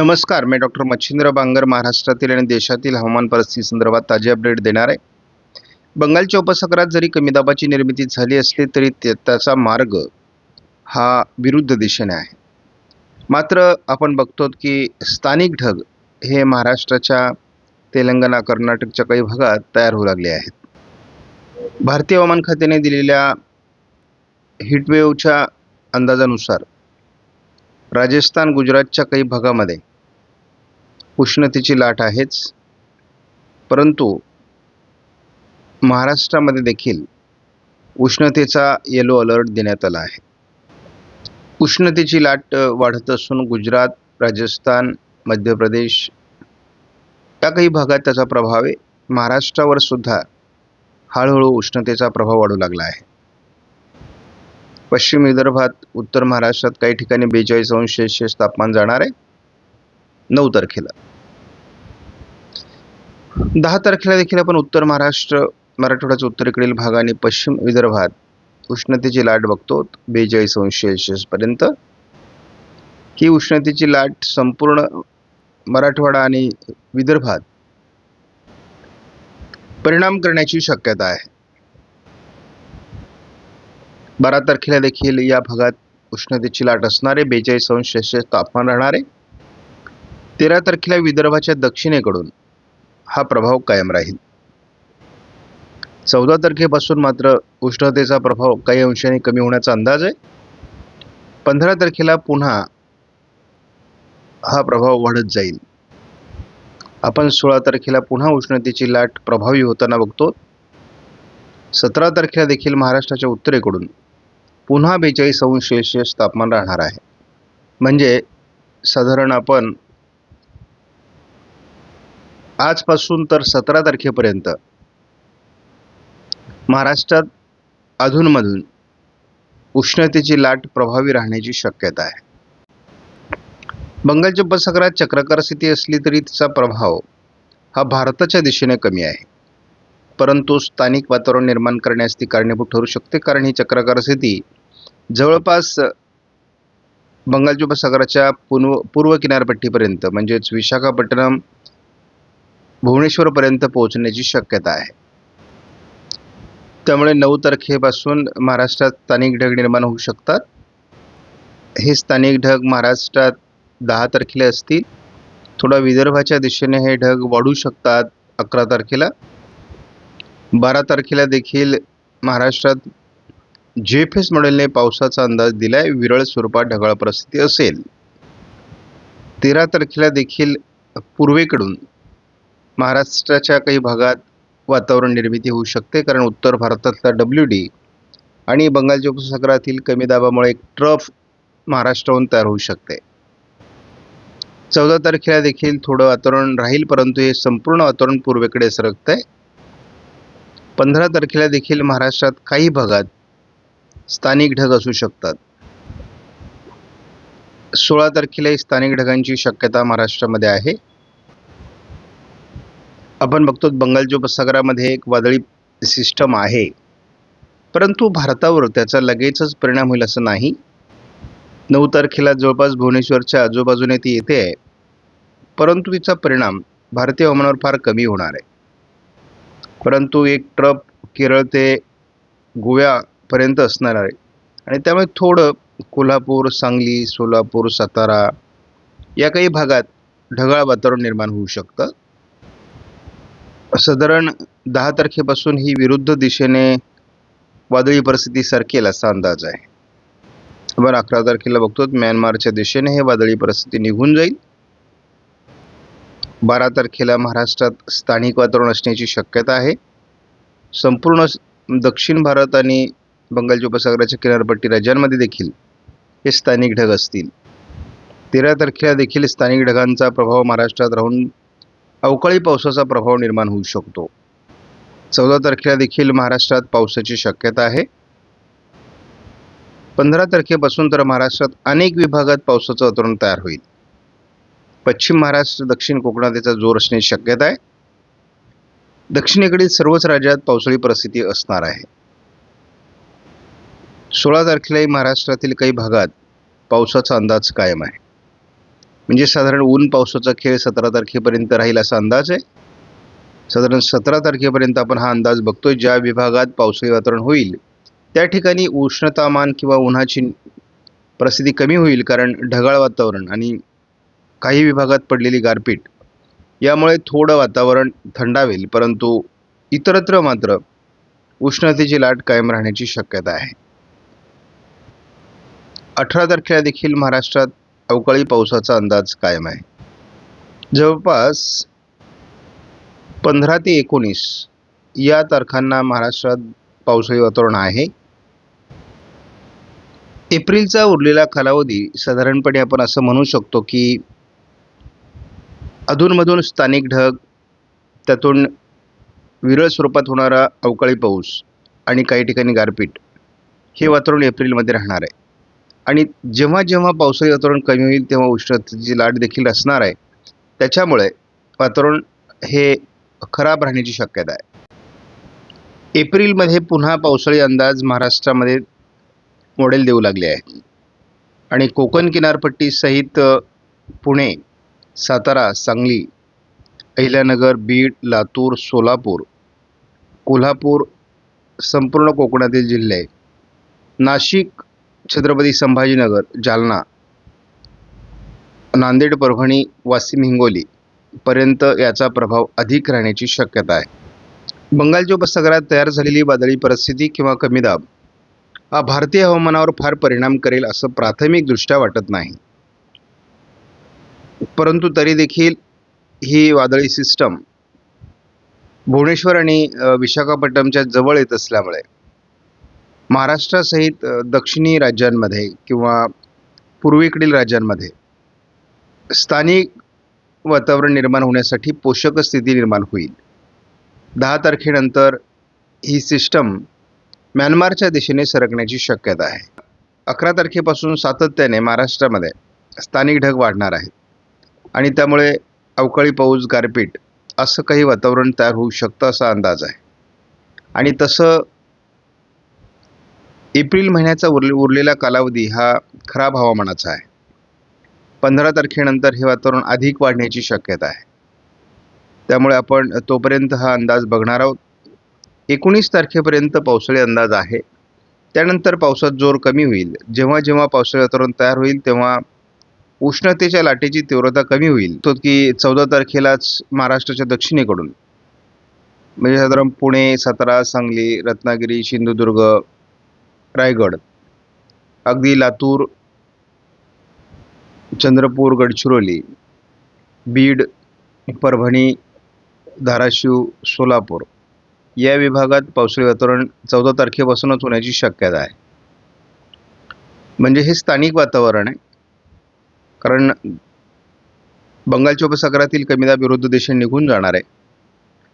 नमस्कार मी डॉक्टर मच्छिंद्र बांगर महाराष्ट्रातील आणि देशातील हवामान परिस्थिती संदर्भात ताजे अपडेट देणार आहे. बंगालच्या उपसागरात जरी कमी दाबाची निर्मिती झाली असली तरी ते- त्याचा मार्ग हा विरुद्ध दिशेने आहे. मात्र आपण बघतो की स्थानिक ढग हे महाराष्ट्राच्या तेलंगणा कर्नाटकच्या काही भागात तयार होऊ लागले आहेत. भारतीय हवामान खात्याने दिलेल्या हिटवेव्हच्या अंदाजानुसार राजस्थान गुजरातच्या काही भागामध्ये उष्णतेची लाट आहेच. परंतु महाराष्ट्रामध्ये देखील उष्णतेचा येलो अलर्ट देण्यात आला आहे. उष्णतेची लाट वाढत असून गुजरात राजस्थान मध्य प्रदेश या काही भागात त्याचा प्रभाव आहे. महाराष्ट्रावर सुद्धा हळूहळू उष्णतेचा प्रभाव वाढू लागला आहे. पश्चिम विदर्भात उत्तर महाराष्ट्रात काही ठिकाणी बेचाळीस अंश सेल्सिअस तापमान जाणार आहे. नऊ तारखेला. दहा तारखेला देखील आपण उत्तर महाराष्ट्र मराठवाड्याच्या उत्तरेकडील भाग आणि पश्चिम विदर्भात उष्णतेची लाट बघतो. बेचाळीस अंश पर्यंत. ही उष्णतेची लाट संपूर्ण मराठवाडा आणि विदर्भात परिणाम करण्याची शक्यता आहे. बारा तारखेला देखील या भागात उष्णतेची लाट असणारे बेचाळीस अंश तापमान राहणारे तेरा तारखेला विदर्भाच्या दक्षिणेकडून हा प्रभाव कायम राहील. चौदा तारखेपासून मात्र उष्णतेचा प्रभाव काही अंशाने कमी होण्याचा अंदाज आहे. पंधरा तारखेला पुन्हा हा प्रभाव वाढत जाईल. आपण सोळा तारखेला पुन्हा उष्णतेची लाट प्रभावी होताना बघतो. सतरा तारखेला देखील महाराष्ट्राच्या उत्तरेकडून पुन्हा बेचाळीस अंश सेल्सिअस तापमान राहणार आहे. म्हणजे साधारण आपण आजपासून तर सतरा तारखेपर्यंत महाराष्ट्रात अधूनमधून उष्णतेची लाट प्रभावी राहण्याची शक्यता आहे. बंगालच्या उपसागरात चक्राकार स्थिती असली तरी तिचा प्रभाव हा भारताच्या दिशेने कमी आहे. परंतु स्थानिक वातावरण निर्माण करण्यास ती कारणीभूत ठरू शकते कारण ही चक्राकार स्थिती जवळपास बंगालच्या उपसागराच्या पूर्व पूर्व किनारपट्टीपर्यंत म्हणजेच विशाखापट्टणम भुवनेश्वरपर्यंत पोहोचण्याची शक्यता आहे. त्यामुळे नऊ तारखेपासून महाराष्ट्रात स्थानिक ढग निर्माण होऊ शकतात. हे स्थानिक ढग महाराष्ट्रात दहा तारखेला असतील. थोडा विदर्भाच्या दिशेने हे ढग वाढू शकतात अकरा तारखेला. बारा तारखेला देखील महाराष्ट्रात जेफेस मॉडेलने पावसाचा अंदाज दिलाय विरळ स्वरूपात ढगाळ परिस्थिती असेल. तेरा तारखेला देखील पूर्वेकडून महाराष्ट्राच्या काही भागात वातावरण निर्मिती होऊ शकते कारण उत्तर भारतातला डब्ल्यू डी आणि बंगालच्या उपसागरातील कमी दाबामुळे एक ट्रफ महाराष्ट्राहून तयार होऊ शकते. चौदा तारखेला देखील थोडं वातावरण राहील परंतु हे संपूर्ण वातावरण पूर्वेकडे सरकत आहे पंधरा तारखेला देखील महाराष्ट्रात काही भागात स्थानिक ढग असू शकतात. सोळा तारखेलाही स्थानिक ढगांची शक्यता महाराष्ट्रामध्ये आहे. आपण बघतो बंगालच्या उपसागरामध्ये एक वादळी सिस्टम आहे. परंतु भारतावर त्याचा लगेचच परिणाम होईल असं नाही. नऊ तारखेला जवळपास भुवनेश्वरच्या आजूबाजूने ती येते आहे. परंतु तिचा परिणाम भारतीय हवामानावर फार कमी होणार आहे. परंतु एक ट्रप केरळ ते गोव्यापर्यंत असणार आहे. आणि त्यामुळे थोडं कोल्हापूर सांगली सोलापूर सातारा या काही भागात ढगाळ वातावरण निर्माण होऊ शकतं. साधारण दहा तारखेपासून ही विरुद्ध दिशेने वादळी परिस्थिती सरकेल असा अंदाज आहे. आपण अकरा तारखेला बघतो म्यानमारच्या दिशेने हे वादळी परिस्थिती निघून जाईल. बारा तारखेला महाराष्ट्रात स्थानिक वातावरण असण्याची शक्यता आहे. संपूर्ण दक्षिण भारत आणि बंगालच्या उपसागराच्या किनारपट्टी राज्यांमध्ये देखील हे स्थानिक ढग असतील. तेरा तारखेला देखील स्थानिक ढगांचा प्रभाव महाराष्ट्रात राहून अवकाळी पावसाचा प्रभाव निर्माण होऊ शकतो. चौदा तारखेला देखील महाराष्ट्रात पावसाची शक्यता आहे. पंधरा तारखेपासून तर महाराष्ट्रात अनेक विभागात पावसाचं वातावरण तयार होईल. पश्चिम महाराष्ट्र दक्षिण कोकणात याचा जोर असण्याची शक्यता आहे. दक्षिणेकडील सर्वच राज्यात पावसाळी परिस्थिती असणार आहे. सोळा तारखेलाही महाराष्ट्रातील काही भागात पावसाचा अंदाज कायम आहे. म्हणजे साधारण ऊन पावसाचा खेळ सतरा तारखेपर्यंत राहील असा अंदाज आहे. साधारण सतरा तारखेपर्यंत आपण हा अंदाज बघतोय ज्या विभागात पावसाळी वातावरण होईल. त्या ठिकाणी उष्णतामान किंवा उन्हाची परिस्थिती कमी होईल कारण ढगाळ वातावरण आणि काही विभागात पडलेली गारपीट. यामुळे थोडं वातावरण थंडावेल परंतु इतरत्र मात्र उष्णतेची लाट कायम राहण्याची शक्यता आहे. अठरा तारखेला देखील महाराष्ट्रात अवकाळी पावसाचा अंदाज कायम आहे. जवळपास पंधरा ते एकोणीस या तारखांना महाराष्ट्रात पावसाळी वातावरण आहे. एप्रिलचा उरलेला कालावधी साधारणपणे आपण असं म्हणू शकतो की अधूनमधून स्थानिक ढग त्यातून विरळ स्वरूपात होणारा अवकाळी पाऊस आणि काही ठिकाणी गारपीट हे वातावरण एप्रिलमध्ये राहणार आहे. आणि जेव्हा जेव्हा पावसाळी वातावरण कमी होईल तेव्हा उष्णतेची लाट देखील असणार आहे. त्याच्यामुळे वातावरण हे खराब राहण्याची शक्यता आहे. एप्रिलमध्ये पुन्हा पावसाळी अंदाज महाराष्ट्रामध्ये मॉडेल देऊ लागले आहे. आणि कोकण किनारपट्टीसहित पुणे सातारा सांगली अहिल्यानगर बीड लातूर सोलापूर कोल्हापूर संपूर्ण कोकणातील जिल्हे नाशिक छत्रपती संभाजीनगर जालना. नांदेड परभणी वाशिम हिंगोली पर्यंत याचा प्रभाव अधिक राहण्याची शक्यता आहे. बंगालच्या उपसागरात तयार झालेली वादळी परिस्थिती किंवा कमी दाब हा भारतीय हवामानावर फार परिणाम करेल असं प्राथमिकदृष्ट्या वाटत नाही. परंतु तरी देखील ही वादळी सिस्टम भुवनेश्वर आणि विशाखापट्टणमच्या जवळ येत असल्यामुळे महाराष्ट्रासहित दक्षिणी राज्यांमध्ये किंवा पूर्वेकडील राज्यांमध्ये स्थानिक वातावरण निर्माण होण्यासाठी पोषक स्थिती निर्माण होईल. दहा तारखेनंतर ही सिस्टम म्यानमारच्या दिशेने सरकण्याची शक्यता आहे. अकरा तारखेपासून सातत्याने महाराष्ट्रामध्ये स्थानिक ढग वाढणार आहेत आणि त्यामुळे अवकाळी पाऊस गारपीट असं काही वातावरण तयार होऊ शकतं असा अंदाज आहे. आणि तसं एप्रिल महिन्याचा उरले उरलेला कालावधी हा खराब हवामानाचा आहे. पंधरा तारखेनंतर हे वातावरण अधिक वाढण्याची शक्यता आहे. त्यामुळे आपण तोपर्यंत हा अंदाज बघणार आहोत. एकोणीस तारखेपर्यंत पावसाळी अंदाज आहे. त्यानंतर पावसात जोर कमी होईल. जेव्हा जेव्हा पावसाळी वातावरण तयार होईल तेव्हा उष्णतेच्या लाटेची तीव्रता कमी होईल. तो की चौदा तारखेलाच महाराष्ट्राच्या दक्षिणेकडून. म्हणजे साधारण पुणे सातारा सांगली रत्नागिरी सिंधुदुर्ग रायगड. अगदी लातूर चंद्रपूर गडचिरोली बीड परभणी धाराशिव सोलापूर. या विभागात पावसाळी वातावरण चौदा तारखेपासूनच होण्याची शक्यता आहे. म्हणजे हे स्थानिक वातावरण आहे. कारण बंगालच्या उपसागरातील कमी दाब विरुद्ध दिशेने निघून जाणार आहे.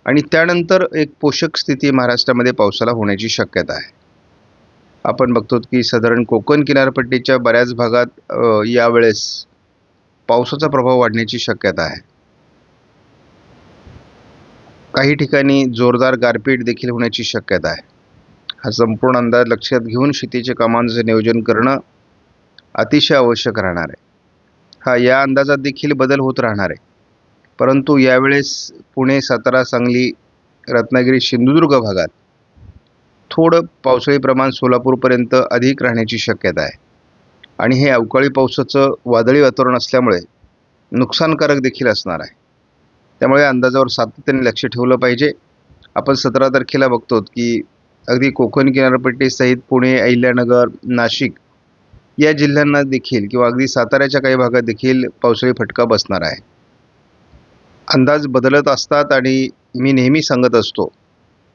आणि त्यानंतर एक पोषक स्थिती महाराष्ट्रामध्ये पावसाला होण्याची शक्यता आहे. आपण बघतो की साधारण कोकण किनारपट्टीच्या बऱ्याच भागात यावेळेस पावसाचा प्रभाव वाढण्याची शक्यता आहे. काही ठिकाणी जोरदार गारपीट देखील होण्याची शक्यता आहे. हा संपूर्ण अंदाज लक्षात घेऊन शेतीच्या कामांचं नियोजन करणं अतिशय आवश्यक राहणार आहे. हा या अंदाजात देखील बदल होत राहणार आहे. परंतु यावेळेस पुणे सातारा सांगली रत्नागिरी सिंधुदुर्ग भागात थोडं पावसाळी प्रमाण सोलापूरपर्यंत अधिक राहण्याची शक्यता आहे. आणि हे अवकाळी पावसाचं वादळी वातावरण असल्यामुळे नुकसानकारक देखील असणार आहे. त्यामुळे अंदाजावर सातत्याने लक्ष ठेवलं पाहिजे. आपण सतरा तारखेला बघतो की अगदी कोकण किनारपट्टीसहित पुणे अहिल्यानगर नाशिक या जिल्ह्यांना देखील किंवा अगदी साताऱ्याच्या काही भागात देखील पावसाळी फटका बसणार आहे. अंदाज बदलत असतात आणि मी नेहमी सांगत असतो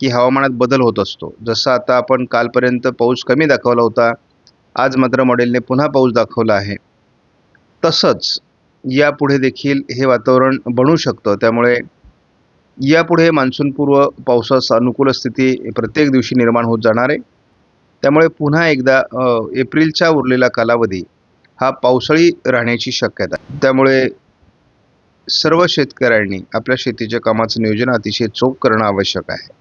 की हवामानात बदल होत असतो. जसं आता आपण कालपर्यंत पाऊस कमी दाखवला होता आज मात्र मॉडेलने पुन्हा पाऊस दाखवला आहे. तसंच यापुढे देखील हे वातावरण बनू शकतं. त्यामुळे यापुढे मान्सूनपूर्व पावसास अनुकूल स्थिती प्रत्येक दिवशी निर्माण होत जाणार आहे. त्यामुळे पुन्हा एकदा एप्रिलच्या एप्रिलचा उरलेला कालावधी हा पावसाळी राहण्याची शक्यता त्यामुळे सर्व शेतकऱ्यांनी आपल्या शेतीच्या कामाचं नियोजन अतिशय चोख करणं आवश्यक आहे.